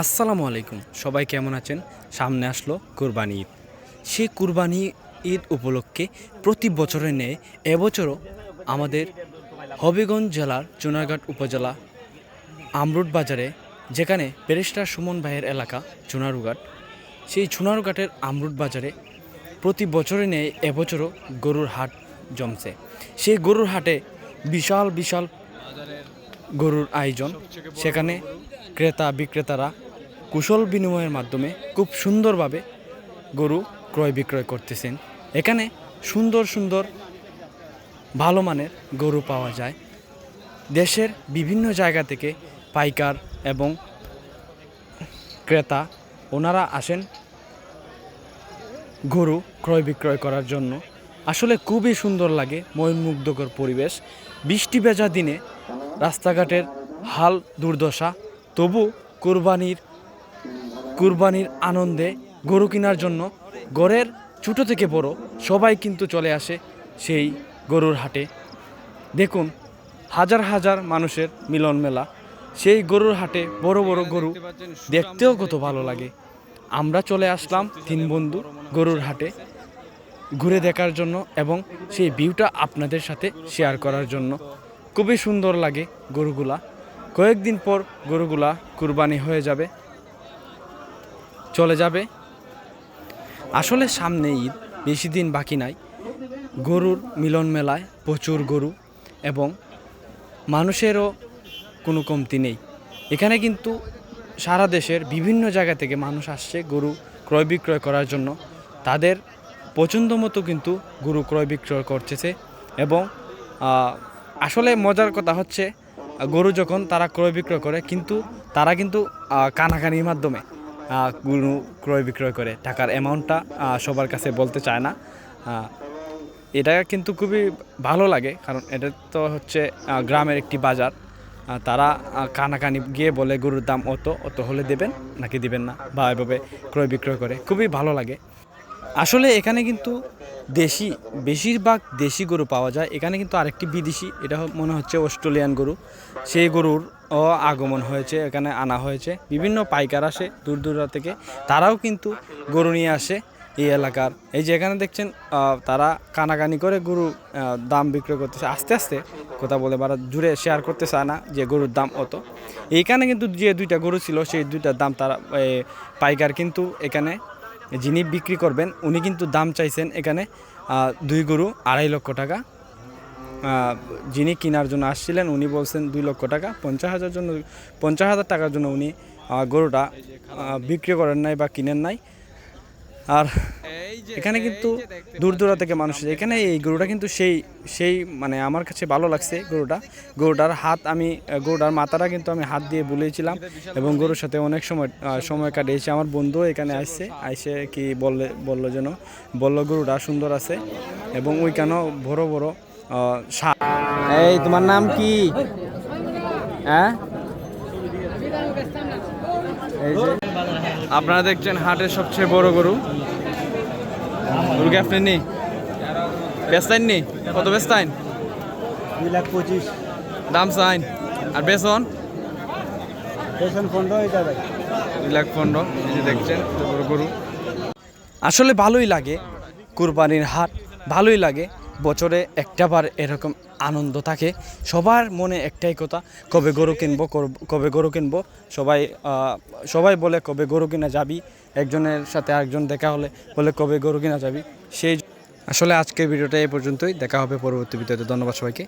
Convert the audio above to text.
আসসালামু আলাইকুম। সবাই কেমন আছেন? সামনে আসলো কুরবানি ঈদ। সেই কুরবানি ঈদ উপলক্ষে প্রতি বছরের ন্যায় এবছরও আমাদের হবিগঞ্জ জেলার চুনারঘাট উপজেলা আমরুট বাজারে, যেখানে ব্যারিস্টার সুমন ভাইয়ের এলাকা চুনারুঘাট, সেই চুনারুঘাটের আমরুট বাজারে প্রতি বছরে নেয় এবছরও গরুর হাট জমছে। সেই গরুর হাটে বিশাল বিশাল গরুর আয়োজন। সেখানে ক্রেতা বিক্রেতারা কুশল বিনিময়ের মাধ্যমে খুব সুন্দরভাবে গরু ক্রয় বিক্রয় করতেছেন। এখানে সুন্দর সুন্দর ভালো মানের গরু পাওয়া যায়। দেশের বিভিন্ন জায়গা থেকে পাইকার এবং ক্রেতা ওনারা আসেন গরু ক্রয় বিক্রয় করার জন্য। আসলে খুবই সুন্দর লাগে মনমুগ্ধকর পরিবেশ। বৃষ্টি ভেজা দিনে রাস্তাঘাটের হাল দুর্দশা, তবু কুরবানির কুরবানির আনন্দে গরু কেনার জন্য গড়ের ছোটো থেকে বড় সবাই কিন্তু চলে আসে সেই গরুর হাটে। দেখুন, হাজার হাজার মানুষের মিলন মেলা। সেই গরুর হাটে বড় বড় গরু দেখতেও কত ভালো লাগে। আমরা চলে আসলাম তিন বন্ধু গরুর হাটে ঘুরে দেখার জন্য এবং সেই ভিউটা আপনাদের সাথে শেয়ার করার জন্য। খুবই সুন্দর লাগে গরুগুলা। কয়েকদিন পর গরুগুলা কুরবানি হয়ে যাবে। চলে যাবে। আসলে সামনে ঈদ, বেশি দিন বাকি নাই। গরুর মিলন মেলায় প্রচুর গরু এবং মানুষেরও কোনো কমতি নেই। এখানে কিন্তু সারা দেশের বিভিন্ন জায়গা থেকে মানুষ আসছে গরু ক্রয় বিক্রয় করার জন্য। তাদের পছন্দ মতো কিন্তু গরু ক্রয় বিক্রয় করতেছে এবং আসলে মজার কথা হচ্ছে, গরু যখন তারা ক্রয় বিক্রয় করে, কিন্তু তারা কিন্তু কানাকানির মাধ্যমে। গরু ক্রয় বিক্রয় করে। টাকার অ্যামাউন্টটা সবার কাছে বলতে চায় না। এটা কিন্তু খুবই ভালো লাগে, কারণ এটা তো হচ্ছে গ্রামের একটি বাজার। তারা কানাকানি গিয়ে বলে, গরুর দাম অত অত হলে দেবেন? নাকি দিবেন না? বা এভাবে ক্রয় বিক্রয় করে। খুবই ভালো লাগে। আসলে এখানে কিন্তু দেশি, বেশিরভাগ দেশি গরু পাওয়া যায়। এখানে কিন্তু আরেকটি বিদেশি, এটা মনে হচ্ছে অস্ট্রেলিয়ান গরু। সেই গরুর আগমন হয়েছে, এখানে আনা হয়েছে। বিভিন্ন পাইকার আসে দূর দূর থেকে। তারাও কিন্তু গরু নিয়ে আসে এই এলাকার। এই যে এখানে দেখছেন তারা কানাকানি করে গরু দাম বিক্রয় করতেছে। আস্তে আস্তে কথা বলে বারা জুড়ে শেয়ার করতে চায় না যে গরুর দাম অত। এইখানে কিন্তু যে দুইটা গরু ছিল, সেই দুইটার দাম তারা পাইকার কিন্তু এখানে যিনি বিক্রি করবেন, উনি কিন্তু দাম চাইছেন এখানে দুই গরু আড়াই লক্ষ টাকা। যিনি কেনার জন্য আসছিলেন, উনি বলছেন দুই লক্ষ টাকা, পঞ্চাশ হাজার জন্য, পঞ্চাশ হাজার টাকার জন্য উনি গরুটা বিক্রি করেন নাই বা কিনেন নাই। আর এখানে কিন্তু দূর দূরা থেকে মানুষ। এখানে এই গরুটা কিন্তু সেই সেই মানে আমার কাছে ভালো লাগছে গরুটা। গরুটার হাত আমি গরুটার মাথাটা কিন্তু আমি হাত দিয়ে বুলিয়েছিলাম এবং গরুর সাথে অনেক সময় সময় কাটিয়েছি। আমার বন্ধু এখানে আসছে আইসে কি বললে বলল যেন বলল গরুটা সুন্দর আছে এবং ওইখানেও বড় বড় এই তোমার নাম কি? হ্যাঁ? এই যে আপনারা দেখছেন হাটের সবচেয়ে বড় গরু। গরু কি আপনি নি? বেস্তাইন নি? কত বেস্তাইন দুই লাখ পঁচিশ। দাম চাইন। আর বেসন পেছন পনেরো দুই লাখ পনেরো এই যে দেখছেন বড় গরু। আসলে ভালোই লাগে কুরবানির হাট ভালোই লাগে। বছরে একটাবার এরকম আনন্দ থাকে। সবার মনে একটাই কথা, কবে গরু কিনবো কবে গরু কিনবো? সবাই সবাই বলে কবে গরু কিনা যাবি। একজনের সাথে আরেকজন দেখা হলে বলে কবে গরু কিনা যাবি। সেই আসলে আজকের ভিডিওটা এই পর্যন্তই। দেখা হবে পরবর্তী ভিডিওতে। ধন্যবাদ সবাইকে।